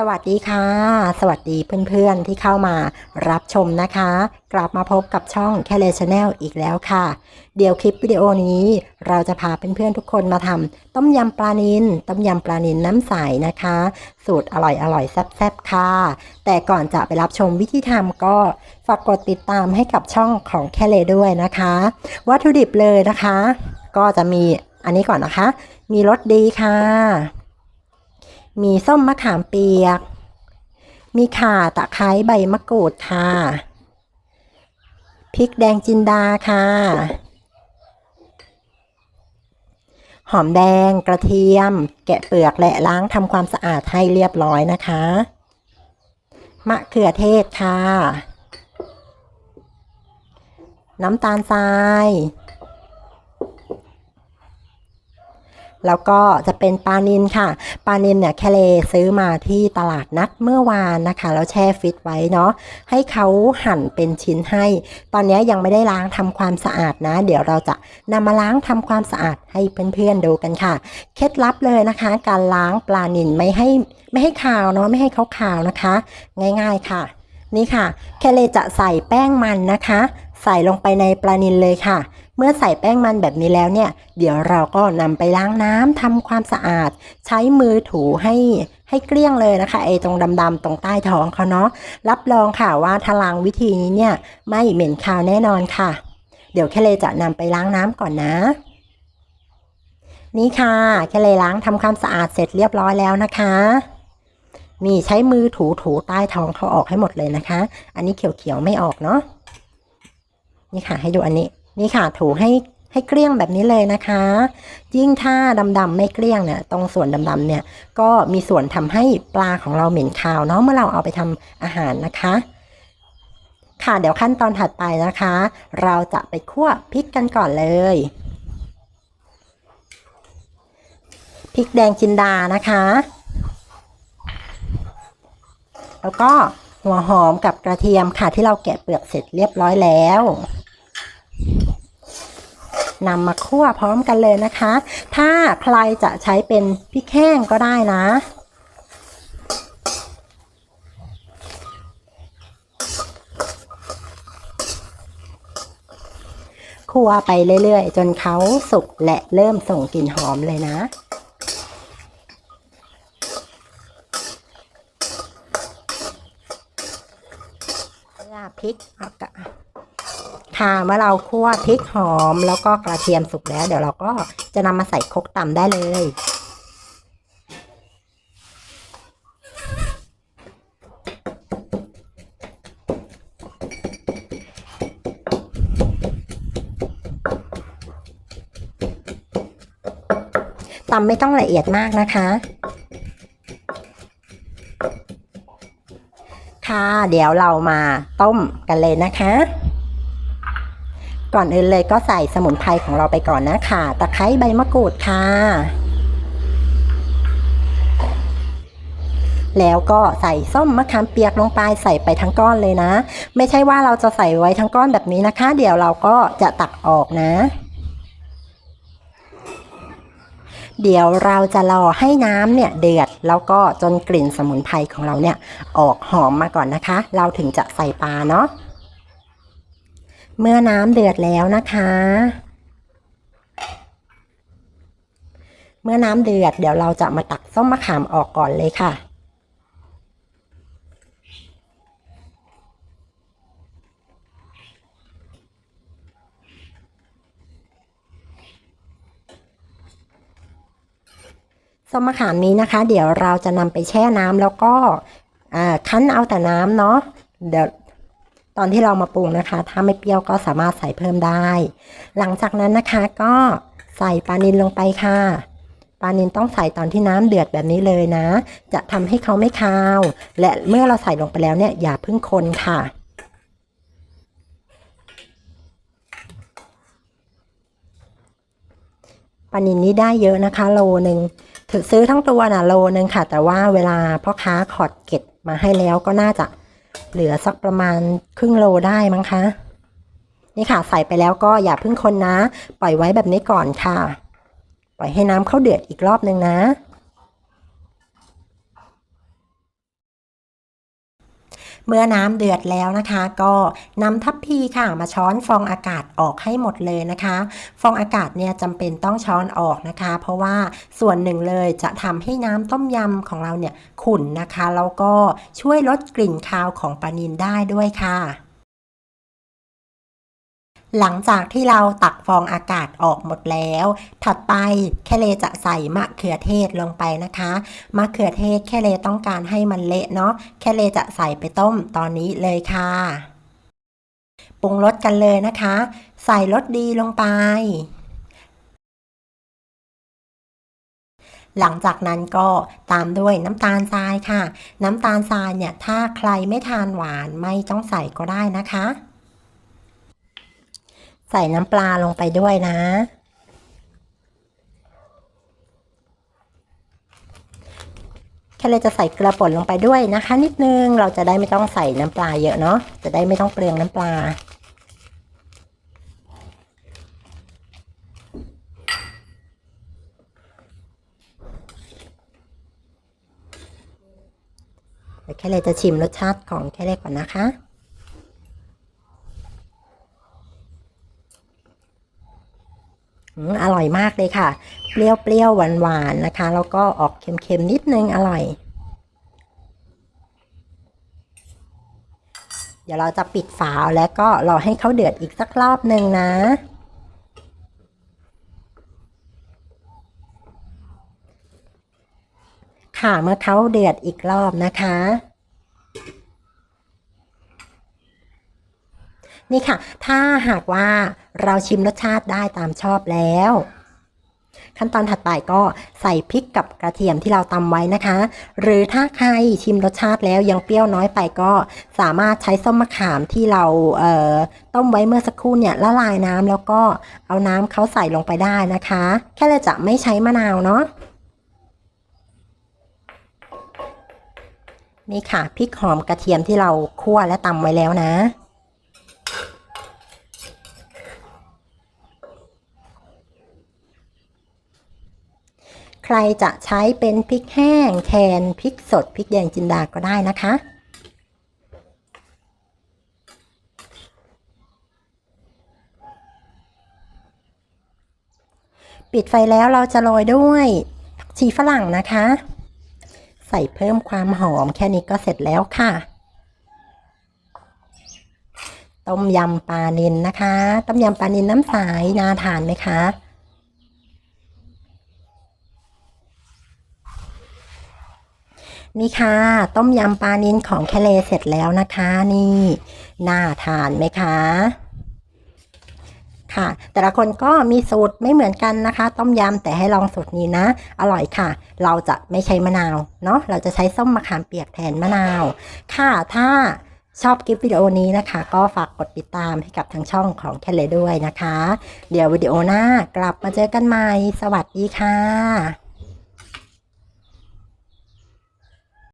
สวัสดีค่ะ สวัสดีเพื่อนๆที่เข้ามารับชมนะคะ กลับมาพบกับช่องแคเลชแนลอีกแล้วค่ะ เดี๋ยวคลิปวิดีโอนี้เราจะพาเพื่อนๆทุกคนมาทำต้มยำปลานินต้มยำปลานินน้ำใสนะคะ สูตรอร่อยอร่อยๆแซ่บๆค่ะ แต่ก่อนจะไปรับชมวิธีทำก็ฝากกดติดตามให้กับช่องของแคเลด้วยนะคะ วัตถุดิบเลยนะคะ ก็จะมีอันนี้ก่อนนะคะ มีรสดีค่ะ มีส้มมะขามเปียก มีข่าตะไคร้ใบมะกรูดค่ะ พริกแดงจินดาค่ะ หอมแดงกระเทียม แกะเปลือกและล้างทำความสะอาดให้เรียบร้อยนะคะ มะเขือเทศค่ะ น้ำตาลทราย แล้วก็จะเป็นปลานินค่ะ ปลานินเนี่ยแคเลซื้อมาที่ตลาดนัดเมื่อวานนะคะ แล้วแช่ฟิตไว้เนาะ ให้เขาหั่นเป็นชิ้นให้ ตอนนี้ยังไม่ได้ล้างทำความสะอาดนะ เดี๋ยวเราจะนำมาล้างทำความสะอาดให้เพื่อนๆดูกันค่ะ เคล็ดลับเลยนะคะ การล้างปลานินไม่ให้ไม่ให้ขาวเนาะ ไม่ให้เขาขาวนะคะ ง่าย ๆค่ะ นี่ค่ะ แคเลจะใส่แป้งมันนะคะ ใส่ลงไปในปลานินเลยค่ะ เมื่อใส่แป้งมันแบบนี้แล้วเนี่ย เดี๋ยวเราก็นำไปล้างน้ำทำความสะอาด ใช้มือถูให้ให้เกลี้ยงเลยนะคะไอ้ตรงดำๆตรงใต้ท้องเขาเนาะรับรองค่ะว่าถ้าลางวิธีนี้เนี่ย ไม่เหม็นคาวแน่นอนค่ะ เดี๋ยวแค่เลยจะนำไปล้างน้ำก่อนนะนี่ค่ะแค่เลยล้างทำความสะอาดเสร็จเรียบร้อยแล้วนะคะ นี่ใช้มือถูถูใต้ท้องเขาออกให้หมดเลยนะคะ อันนี้เขียวๆไม่ออกเนาะ นี่ค่ะให้ดูอันนี้ นี่ค่ะถูให้ให้เกลี้ยงแบบนี้เลยนะคะ ยิ่งถ้าดำๆไม่เกลี้ยงเนี่ยตรงส่วนดำๆเนี่ยก็มีส่วนทำให้ปลาของเราเหม็นคาวเนาะเมื่อเราเอาไปทำอาหารนะคะ ค่ะเดี๋ยวขั้นตอนถัดไปนะคะ เราจะไปคั่วพริกกันก่อนเลยพริกแดงจินดานะคะ แล้วก็หัวหอมกับกระเทียมค่ะที่เราแกะเปลือกเสร็จเรียบร้อยแล้ว นำมาคั่วพร้อมกันเลยนะคะ ถ้าใครจะใช้เป็นพริกแห้งก็ได้นะคั่วไปเรื่อยๆ จนเขาสุกและเริ่มส่งกลิ่นหอมเลยนะ ลาพริกเอากะ ค่ะเมื่อเราคั่วพริกหอมแล้วก็กระเทียมสุกแล้ว เดี๋ยวเราก็จะนำมาใส่ครกตำได้เลยตำไม่ต้องละเอียดมากนะคะ ค่ะ เดี๋ยวเรามาต้มกันเลยนะคะ ก่อนอื่นเลยก็ใส่สมุนไพรของเราไปก่อนนะค่ะ ตะไคร้ใบมะกรูดค่ะ แล้วก็ใส่ส้มมะขามเปียกลงไปใส่ไปทั้งก้อนเลยนะ ไม่ใช่ว่าเราจะใส่ไว้ทั้งก้อนแบบนี้นะคะ เดี๋ยวเราก็จะตักออกนะ เดี๋ยวเราจะรอให้น้ำเนี่ยเดือดแล้วก็จนกลิ่นสมุนไพรของเราเนี่ยออกหอมมาก่อนนะคะ เราถึงจะใส่ปลาเนาะ เมื่อน้ำเดือดแล้วนะคะ เมื่อน้ำเดือดเดี๋ยวเราจะมาตักส้มมะขามออกก่อนเลยค่ะ ส้มมะขามนี้นะคะ เดี๋ยวเราจะนำไปแช่น้ำแล้วก็คั้นเอาแต่น้ำเนาะเดี๋ยว ตอนที่เรามาปรุงนะคะ ถ้าไม่เปรี้ยวก็สามารถใส่เพิ่มได้ หลังจากนั้นนะคะก็ใส่ปลานินลงไปค่ะปลานินต้องใส่ตอนที่น้ำเดือดแบบนี้เลยนะ จะทำให้เขาไม่คาว และเมื่อเราใส่ลงไปแล้วเนี่ยอย่าเพิ่งคนค่ะ ปลานินนี้ได้เยอะนะคะ โลหนึ่งถือซื้อทั้งตัวนะโลหนึ่งค่ะ แต่ว่าเวลาพ่อค้าขอดเก็ดมาให้แล้วก็น่าจะ เหลือสักประมาณครึ่งโลได้มั้งคะ นี่ค่ะใส่ไปแล้วก็อย่าเพิ่งคนนะ ปล่อยไว้แบบนี้ก่อนค่ะ ปล่อยให้น้ำเข้าเดือดอีกรอบนึงนะ เมื่อน้ำเดือดแล้วนะคะ ก็นำทัพพีค่ะมาช้อนฟองอากาศออกให้หมดเลยนะคะ ฟองอากาศเนี่ยจำเป็นต้องช้อนออกนะคะ เพราะว่าส่วนหนึ่งเลยจะทำให้น้ำต้มยำของเราเนี่ยขุ่นนะคะ แล้วก็ช่วยลดกลิ่นคาวของปลานินได้ด้วยค่ะ หลังจากที่เราตักฟองอากาศออกหมดแล้ว ถัดไปแคเลจะใส่มะเขือเทศลงไปนะคะ มะเขือเทศแคเลต้องการให้มันเละเนาะ แคเลจะใส่ไปต้มตอนนี้เลยค่ะ ปรุงรสกันเลยนะคะ ใส่รสดีลงไป หลังจากนั้นก็ตามด้วยน้ำตาลทรายค่ะ น้ำตาลทรายเนี่ยถ้าใครไม่ทานหวานไม่ต้องใส่ก็ได้นะคะ ใส่น้ำปลาลงไปด้วยนะ แค่เลยจะใส่เกลือป่นลงไปด้วยนะคะ นิดนึง เราจะได้ไม่ต้องใส่น้ำปลาเยอะเนาะ จะได้ไม่ต้องเปลืองน้ำปลา แค่เลยจะชิมรสชาติของแค่เลยก่อนนะคะ อร่อยมากเลยค่ะ เปรี้ยวๆหวานๆนะคะ แล้วก็ออกเค็มๆนิดนึงอร่อย เดี๋ยวเราจะปิดฝาแล้วก็รอให้เขาเดือดอีกสักรอบหนึ่งนะ ค่ะเมื่อเขาเดือดอีกรอบนะคะ นี่ค่ะ ถ้าหากว่าเราชิมรสชาติได้ตามชอบแล้ว ขั้นตอนถัดไปก็ใส่พริกกับกระเทียมที่เราตำไว้นะคะ หรือถ้าใครชิมรสชาติแล้วยังเปรี้ยวน้อยไปก็สามารถใช้ส้มมะขามที่เราเต้มไว้เมื่อสักครู่เนี่ยละลายน้ำแล้วก็เอาน้ำเขาใส่ลงไปได้นะคะ แค่เลยจะไม่ใช้มะนาวเนาะนี่ค่ะพริกหอมกระเทียมที่เราคั่วและตำไว้แล้วนะ ใครจะใช้เป็นพริกแห้งแทนพริกสดพริกแดงจินดาก็ได้นะคะ ปิดไฟแล้วเราจะโรยด้วยผักชีฝรั่งนะคะ ใส่เพิ่มความหอมแค่นี้ก็เสร็จแล้วค่ะต้มยำปลานิลนะคะ ต้มยำปลานิลน้ำใสนาทานไหมคะ นี่ค่ะ ต้มยำปลานิลของแคเลเสร็จแล้วนะคะ นี่น่าทานไหมคะ ค่ะ แต่ละคนก็มีสูตรไม่เหมือนกันนะคะ ต้มยำแต่ให้ลองสูตรนี้นะ อร่อยค่ะ เราจะไม่ใช้มะนาวเนาะเราจะใช้ส้มมะขามเปียกแทนมะนาว ค่ะถ้าชอบคลิปวิดีโอนี้นะคะ ก็ฝากกดติดตามให้กับทางช่องของแคเลด้วยนะคะ เดี๋ยววิดีโอหน้ากลับมาเจอกันใหม่ สวัสดีค่ะ